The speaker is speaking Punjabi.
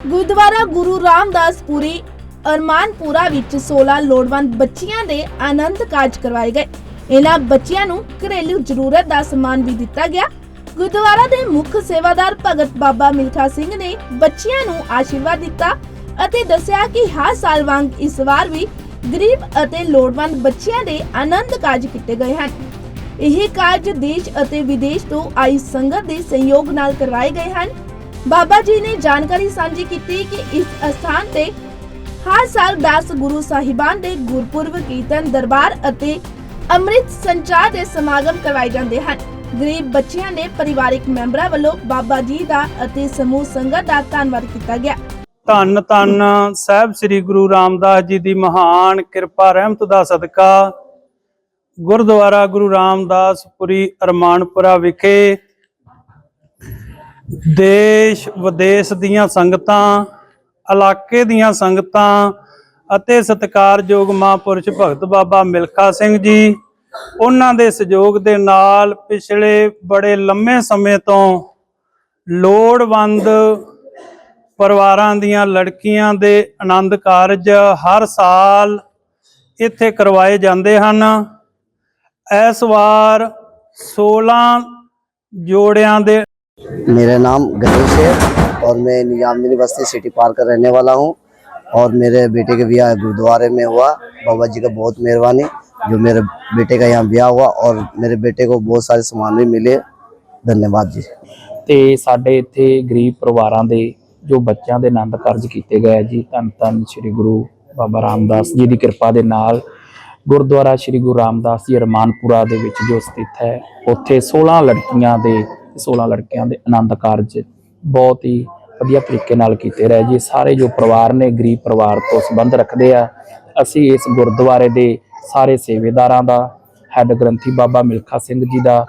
ਗੁਰਦੁਆਰਾ ਗੁਰੂ ਰਾਮਦਾਸਪੁਰੀ ਅਰਮਾਨਪੁਰਾ ਵਿੱਚ 16 ਲੋੜਵੰਦ ਬੱਚੀਆਂ ਦੇ ਆਨੰਦ ਕਾਰਜ ਕਰਵਾਏ ਗਏ। ਇਹਨਾਂ ਬੱਚਿਆਂ ਨੂੰ ਘਰੇਲੂ ਜ਼ਰੂਰਤ ਦਾ ਸਮਾਨ ਵੀ ਦਿੱਤਾ ਗਿਆ। ਗੁਰਦੁਆਰਾ ਦੇ ਮੁੱਖ ਸੇਵਾਦਾਰ ਭਗਤ ਬਾਬਾ ਮਿਲਖਾ ਸਿੰਘ ਨੇ ਬੱਚੀਆਂ ਨੂੰ ਆਸ਼ੀਰਵਾਦ ਦਿੱਤਾ ਅਤੇ ਦੱਸਿਆ ਕਿ ਹਰ ਸਾਲ ਵਾਂਗ ਇਸ ਵਾਰ ਵੀ ਗਰੀਬ ਅਤੇ ਲੋੜਵੰਦ ਬੱਚੀਆਂ ਦੇ ਆਨੰਦ ਕਾਰਜ ਕੀਤੇ ਗਏ ਹਨ। ਇਹ ਕਾਰਜ ਦੇਸ਼ ਅਤੇ ਵਿਦੇਸ਼ ਤੋਂ ਆਈ ਸੰਗਤ ਦੇ ਸਹਿਯੋਗ ਨਾਲ ਕਰਵਾਏ ਗਏ ਹਨ। ਬਾਬਾ ਜੀ ਨੇ ਜਾਣਕਾਰੀ ਸਾਂਝੀ ਕੀਤੀ ਕਿ ਇਸ ਅਸਥਾਨ ਤੇ ਹਰ ਸਾਲ 10 ਗੁਰੂ ਸਾਹਿਬਾਨ ਦੇ ਗੁਰਪੁਰਬ ਕੀਰਤਨ ਦਰਬਾਰ ਅਤੇ ਅੰਮ੍ਰਿਤ ਸੰਚਾਰ ਦੇ ਸਮਾਗਮ ਕਰਵਾਏ ਜਾਂਦੇ ਹਨ। ਗਰੀਬ ਬੱਚਿਆਂ ਦੇ ਪਰਿਵਾਰਕ ਮੈਂਬਰਾਂ ਵੱਲੋਂ ਬਾਬਾ ਜੀ ਦਾ ਅਤੇ ਸਮੂਹ ਸੰਗਤ ਦਾ ਧੰਨਵਾਦ ਕੀਤਾ ਗਿਆ। ਧੰਨ ਧੰਨ ਸਾਹਿਬ ਸ੍ਰੀ ਗੁਰੂ ਰਾਮਦਾਸ ਜੀ ਦੀ ਮਹਾਨ ਕਿਰਪਾ, ਰਹਿਮਤ ਦਾ ਸਦਕਾ ਗੁਰਦੁਆਰਾ ਗੁਰੂ ਰਾਮਦਾਸਪੁਰੀ ਅਰਮਾਨਪੁਰਾ ਵਿਖੇ ਦੇਸ਼ ਵਿਦੇਸ਼ ਦੀਆਂ ਸੰਗਤਾਂ, ਇਲਾਕੇ ਦੀਆਂ ਸੰਗਤਾਂ ਅਤੇ ਸਤਿਕਾਰਯੋਗ ਮਹਾਂਪੁਰਸ਼ ਭਗਤ ਬਾਬਾ ਮਿਲਖਾ ਸਿੰਘ ਜੀ, ਉਹਨਾਂ ਦੇ ਸਹਿਯੋਗ ਦੇ ਨਾਲ ਪਿਛਲੇ ਬੜੇ ਲੰਮੇ ਸਮੇਂ ਤੋਂ ਲੋੜਵੰਦ ਪਰਿਵਾਰਾਂ ਦੀਆਂ ਲੜਕੀਆਂ ਦੇ ਆਨੰਦ ਕਾਰਜ ਹਰ ਸਾਲ ਇੱਥੇ ਕਰਵਾਏ ਜਾਂਦੇ ਹਨ। ਇਸ ਵਾਰ 16 ਜੋੜਿਆਂ ਦੇ मेरा नाम गणेश है और मैं निजाम यूनिवर्सिटी सिटी पार्क का रहने वाला हूँ और मेरे बेटे के ब्याह गुरुद्वारे में हुआ बाबा जी का बहुत मेहरबानी जो मेरे बेटे का यहाँ ब्याह हुआ और मेरे बेटे को बहुत सारे सामान भी मिले धन्यवाद जी ਤੇ ਸਾਡੇ ਇੱਥੇ ਗਰੀਬ ਪਰਿਵਾਰਾਂ ਦੇ ਜੋ ਬੱਚਿਆਂ ਦੇ ਆਨੰਦ ਕਾਰਜ ਕੀਤੇ ਗਏ ਆ ਜੀ ਧੰਨ ਧੰਨ ਸ੍ਰੀ ਗੁਰੂ ਬਾਬਾ ਰਾਮਦਾਸ ਜੀ ਦੀ ਕਿਰਪਾ ਦੇ ਨਾਲ ਗੁਰਦੁਆਰਾ ਸ੍ਰੀ ਗੁਰੂ ਰਾਮਦਾਸ ਜੀ ਰਮਾਨਪੁਰਾ ਦੇ ਵਿੱਚ ਜੋ ਸਥਿਤ ਹੈ ਉੱਥੇ 16 ਲੜਕੀਆਂ ਦੇ 16 ਲੜਕਿਆਂ ਦੇ ਆਨੰਦ ਕਾਰਜ ਬਹੁਤ ਹੀ ਵਧੀਆ ਤਰੀਕੇ ਨਾਲ ਕੀਤੇ ਰਹੇ ਜੀ। ਸਾਰੇ ਜੋ ਪਰਿਵਾਰ ਨੇ, ਗਰੀਬ ਪਰਿਵਾਰ ਤੋਂ ਸੰਬੰਧ ਰੱਖਦੇ ਆ, ਅਸੀਂ ਇਸ ਗੁਰਦੁਆਰੇ ਦੇ ਸਾਰੇ ਸੇਵੇਦਾਰਾਂ ਦਾ, ਹੈੱਡ ਗ੍ਰੰਥੀ ਬਾਬਾ ਮਿਲਖਾ ਸਿੰਘ ਜੀ ਦਾ